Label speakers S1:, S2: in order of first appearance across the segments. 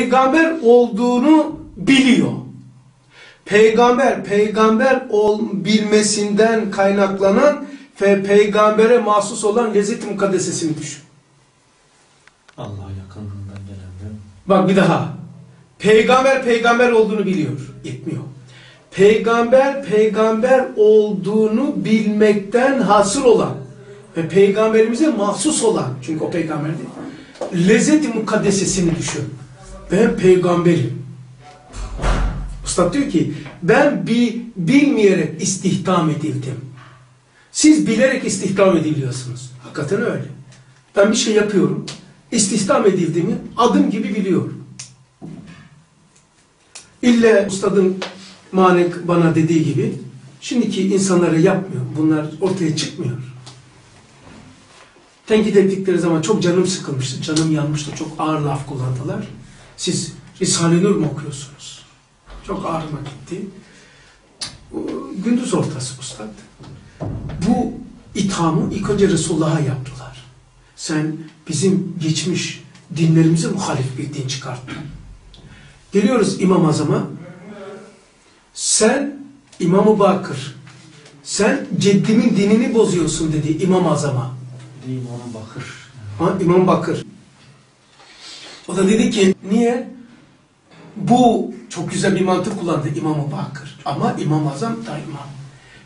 S1: peygamber olduğunu biliyor. Peygamber, peygamber ol, bilmesinden kaynaklanan ve peygambere mahsus olan lezzet-i mukaddesesini düşün.
S2: Allah yakınlığından gelen?
S1: Bak bir daha. Peygamber peygamber olduğunu biliyor. Yetmiyor. Peygamber peygamber olduğunu bilmekten hasıl olan ve peygamberimize mahsus olan çünkü o peygamber değil. Lezzet-i mukaddesesini düşün. Ben peygamberim. Usta diyor ki ben bir bilmeyerek istihdam edildim. Siz bilerek istihdam ediliyorsunuz. Hakikaten öyle. Ben bir şey yapıyorum. İstihdam edildiğimi adım gibi biliyorum. İlle ustadın manek bana dediği gibi şimdiki insanlara yapmıyor. Bunlar ortaya çıkmıyor. Tenkit ettikleri zaman çok canım sıkılmıştı. Canım yanmıştı. Çok ağır laf kullandılar. Siz Risale-i Nur mu okuyorsunuz? Çok ağrıma gitti. Gündüz ortası ustad. Bu ithamı ilk önce Resulullah'a yaptılar. Sen bizim geçmiş dinlerimize muhalif bir din çıkarttın. Geliyoruz İmam Azam'a. Sen İmam-ı Bakır, sen ceddimin dinini bozuyorsun dedi İmam Azam'a.
S2: İmam Bakır.
S1: Ha, İmam Bakır. O da dedi ki niye? Bu çok güzel bir mantık kullandı İmam-ı Bakır. Ama İmam Azam da imam.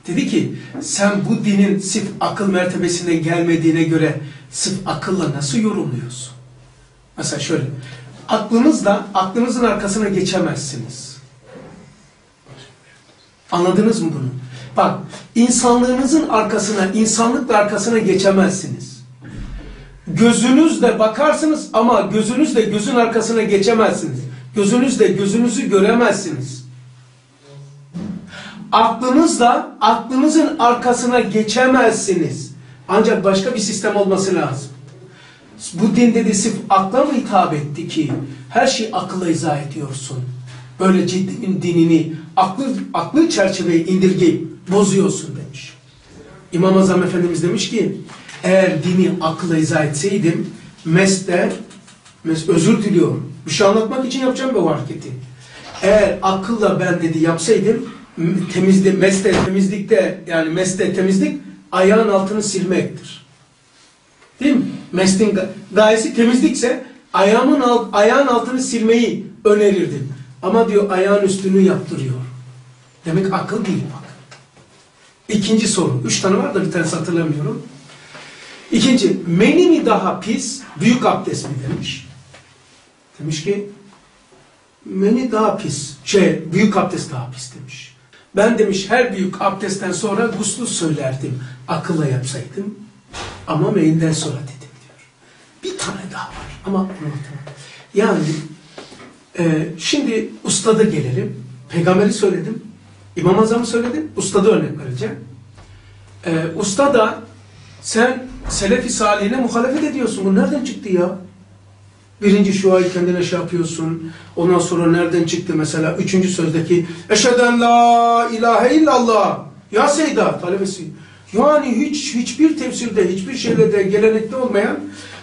S1: Dedi ki sen bu dinin sırf akıl mertebesine gelmediğine göre sırf akılla nasıl yorumluyorsun? Mesela şöyle. Aklınızla aklınızın arkasına geçemezsiniz. Anladınız mı bunu? Bak insanlığınızın arkasına, insanlıkla arkasına geçemezsiniz. Gözünüzle bakarsınız ama gözünüzle gözün arkasına geçemezsiniz. Gözünüzle gözünüzü göremezsiniz. Aklınızla aklınızın arkasına geçemezsiniz. Ancak başka bir sistem olması lazım. Bu din dedi sırf akla mı hitap etti ki her şeyi akılla izah ediyorsun. Böyle ciddimin dinini aklı, aklı çerçeveye indirgeyip bozuyorsun demiş. İmam Azam Efendimiz demiş ki eğer dini akılla izah etseydim mesle mes özür diliyorum. Bir şey anlatmak için yapacağım bu hareketi. Eğer akılla ben dedi yapsaydım temizde, mesle temizlikte yani mesle temizlik ayağın altını silmektir. Değil mi? Meslin gayesi temizlikse ayağımın alt, ayağın altını silmeyi önerirdim. Ama diyor ayağın üstünü yaptırıyor. Demek akıl değil bak. İkinci soru. Üç tane var da bir tanesi hatırlamıyorum. İkinci. Meni mi daha pis, büyük abdest mi demiş. Demiş ki meni daha pis. Şey, büyük abdest daha pis demiş. Ben demiş her büyük abdestten sonra guslu söylerdim. Akılla yapsaydım. Ama meyinden sonra dedim diyor. Bir tane daha var ama unuttum. Yani e, şimdi ustada gelelim. Peygamberi söyledim. İmam Azam'ı söyledim. Ustada örnek vereceğim. E, usta da sen Selefi Salihine muhalefet ediyorsun. Bu nereden çıktı ya? Birinci şuayı kendine şey yapıyorsun. Ondan sonra nereden çıktı mesela? Üçüncü sözdeki Eşheden la ilahe illallah. Ya Seyda talebesi. Yani hiç hiçbir tefsirde, hiçbir şeyle de gelenekte olmayan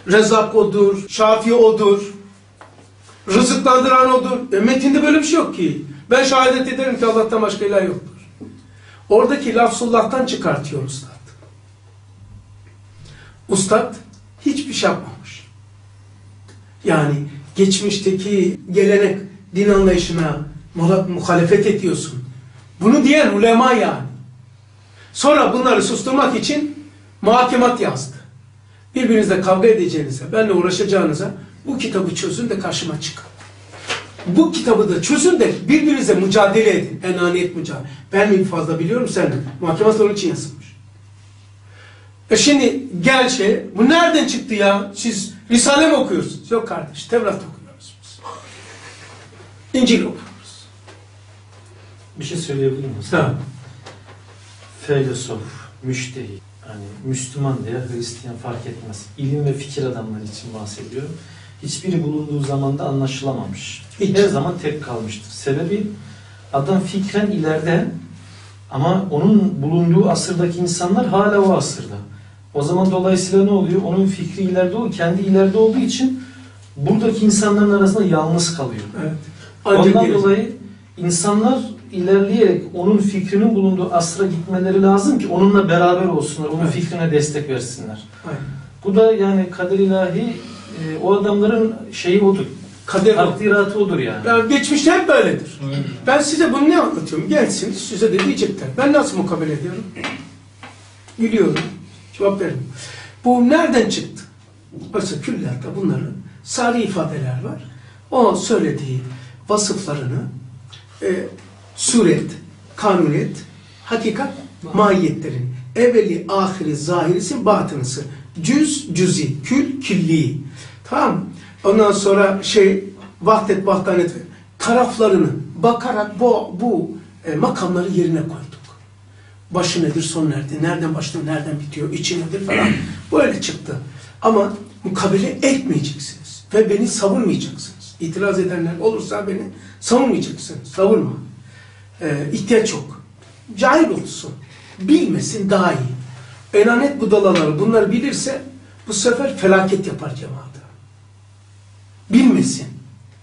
S1: Rezak odur, Şafi odur, rızıklandıran odur. E, metinde böyle bir şey yok ki. Ben şehadet ederim ki Allah'tan başka ilah yoktur. Oradaki lafzullah'tan çıkartıyor ustad. Ustad hiçbir şey yapmamış. Yani geçmişteki gelenek, din anlayışına muhalefet ediyorsun. Bunu diyen ulema yani. Sonra bunları susturmak için muhakemat yazdı. Birbirinizle kavga edeceğinize, benimle uğraşacağınıza bu kitabı çözün de karşıma çıkın. Bu kitabı da çözün de birbirinize mücadele edin. Enaniyet mücadele. Ben mi fazla biliyorum sen mi? Muhakemat onun için yazılmış. E şimdi gel şey, bu nereden çıktı ya? Siz Risale mi okuyorsunuz? Yok kardeş, Tevrat okuyoruz biz. İncil okuyoruz.
S2: Bir şey söyleyebilir miyim?
S1: Tamam.
S2: Filosof, müştehit, hani Müslüman veya Hristiyan fark etmez. İlim ve fikir adamları için bahsediyorum. Hiçbiri bulunduğu zamanda anlaşılamamış.
S1: Hiç.
S2: Her zaman tek kalmıştır. Sebebi adam fikren ileride ama onun bulunduğu asırdaki insanlar hala o asırda. O zaman dolayısıyla ne oluyor? Onun fikri ileride o, kendi ileride olduğu için buradaki insanların arasında yalnız kalıyor.
S1: Evet. Ancak
S2: Ondan
S1: gelecek.
S2: dolayı insanlar ilerleyerek onun fikrinin bulunduğu asra gitmeleri lazım ki onunla beraber olsunlar, onun
S1: Evet.
S2: fikrine destek versinler.
S1: Aynen.
S2: Bu da yani kader ilahi e, o adamların şeyi odur.
S1: Kader.
S2: Takdiratı odur yani.
S1: Yani geçmişte hep böyledir. Ben size bunu ne anlatıyorum? Gelsiniz size de diyecekler. Ben nasıl mukabele ediyorum? Gülüyorum. Cevap veririm. Bu nereden çıktı? Oysa küllerde bunların sari ifadeler var. O söylediği vasıflarını e, suret, kanuniyet, hakikat, mahiyetlerin evveli, ahiri, zahirisi, batınısı. Cüz, cüzi, kül, külli. Tamam? Ondan sonra şey, vahdet, vahdanet taraflarını bakarak bu, bu e, makamları yerine koyduk. Başı nedir, son nerede, nereden başlıyor, nereden bitiyor, içi nedir falan. Böyle çıktı. Ama mukabele etmeyeceksiniz. Ve beni savunmayacaksınız. İtiraz edenler olursa beni savunmayacaksınız. Savunma. Ee, ihtiyaç yok. Cahil olsun. Bilmesin daha iyi. Enanet budalaları bunları bilirse bu sefer felaket yapar cemaate. Bilmesin.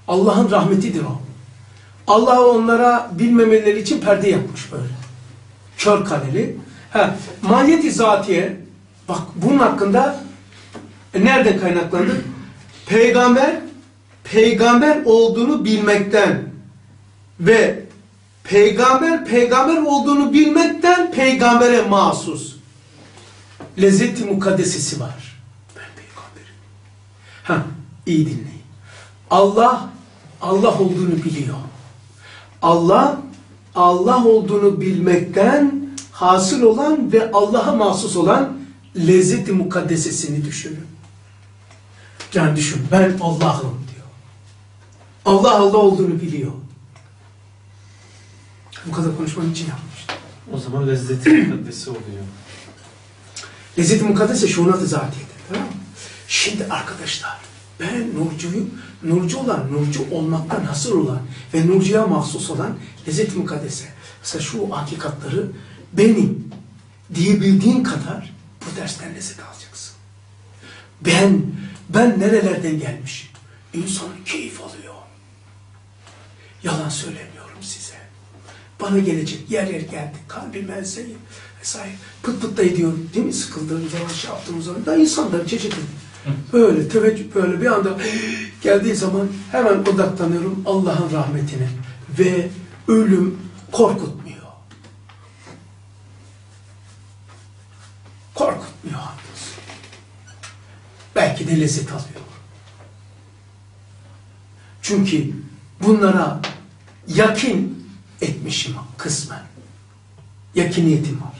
S1: Allah'ın rahmetidir o. Allah onlara bilmemeleri için perde yapmış böyle. Kör kaleli. Ha, mahiyeti zatiye bak bunun hakkında e, nereden kaynaklandı? Peygamber peygamber olduğunu bilmekten ve peygamber peygamber olduğunu bilmekten peygambere mahsus lezzeti mukaddesesi var. Ben peygamberim. Ha, iyi dinleyin. Allah Allah olduğunu biliyor. Allah Allah olduğunu bilmekten hasıl olan ve Allah'a mahsus olan lezzeti mukaddesesini düşünün. Yani düşün ben Allah'ım diyor. Allah Allah olduğunu biliyor. Bu kadar konuşmanın için yapmıştım.
S2: O zaman lezzeti mukaddesi oluyor.
S1: Lezzet-i mukaddese şunatı zatiyedir. Tamam mı? Şimdi arkadaşlar ben Nurcu'yu, Nurcu olan, Nurcu olmaktan hasır olan ve Nurcu'ya mahsus olan lezzet-i mukaddese. Mesela şu hakikatları benim diyebildiğin kadar bu dersten lezzet alacaksın. Ben, ben nerelerden gelmişim? İnsan keyif alıyor. Yalan söylemiyorum size. Bana gelecek yer yer geldi. Kalbim elseyi vesaire. Pıt pıt da ediyorum. Değil mi? Sıkıldığım zaman, şey yaptığım zaman. Da insanlar çeşitli. Böyle teveccüh böyle bir anda geldiği zaman hemen odaklanıyorum Allah'ın rahmetine. Ve ölüm korkutmuyor. Korkutmuyor hamdolsun. Belki de lezzet alıyor. Çünkü bunlara yakin etmişim kısmen. Yakiniyetim var.